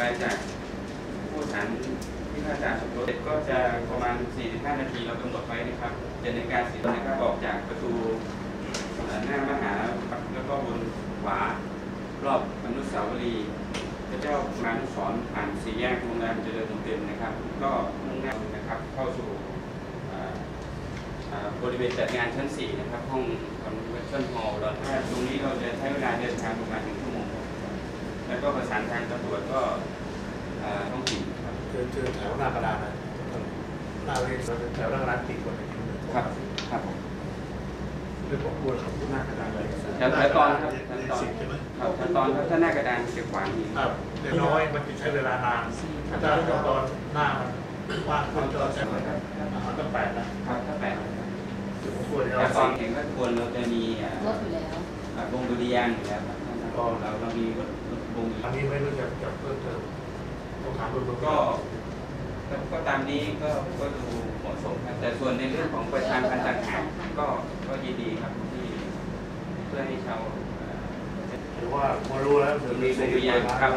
มาจากผู้ฐานที่ข้าราชการสมรสก็จะประมาณ 45 นาทีเรากำหนดไว้นะครับจ็ดนการสิบนะครับออกจากประตูหน้ามหาแล้วก็บนขวารอบอนุสาวรีย์พระเจ้ามานุสรผ่านสี่แยกโรงแรมเจริญเต็มนะครับ ก็มุ่งหน้านะครับเข้าสู่บริเวณจัดงานชั้น 4 นะครับ ห้องคอนเวนชั่นฮอลล์เราถ้าตรงนี้เราจะใช้เวลาเดินทางประมาณหนึ่งชั่วโมง แล้วก็ประสานทางตำรวจก็อ่าท้องถิ่นครับเจอเจอแถวหน้ากระดานนะหน้าเวทีแถวหน้ากระดานติดคนในที่นึงครับครับผมเรื่องของตัวขับหน้ากระดานเลยแถวแถวตอนครับแถวตอนสิบใช่ไหมครับแถวตอนครับถ้าหน้ากระดานจะขวางอีกครับเดี๋ยวน้อยมันจะใช้เวลานานถ้าแถวตอนหน้ามันว่างขึ้นก็ใช้เวลาตั้งแปดนะครับถ้าแปดถึงควรจะแถเอาวตอสินเห็นว่าควรเราจะมีอ่ารถอยู่แล้วอ่าวงดุริยางค์อยู่แล้วครับก็เราเรามีรถรถวงดุริ อัยานงค์นี้ไม่รู้จะจะเพิ่มเติมต้องถามเพิ่มเติมก็ก็ก็ตามนี้ก็ก็ดูเหมาะสมครับแต่ส่วนในเรื่องของประชาพันธ์ต่างหากก็ก็ยินดีครับที่เพื่อให้ชาวเอ่อหรือว่ามารู้แล้วมีสุริยางครับ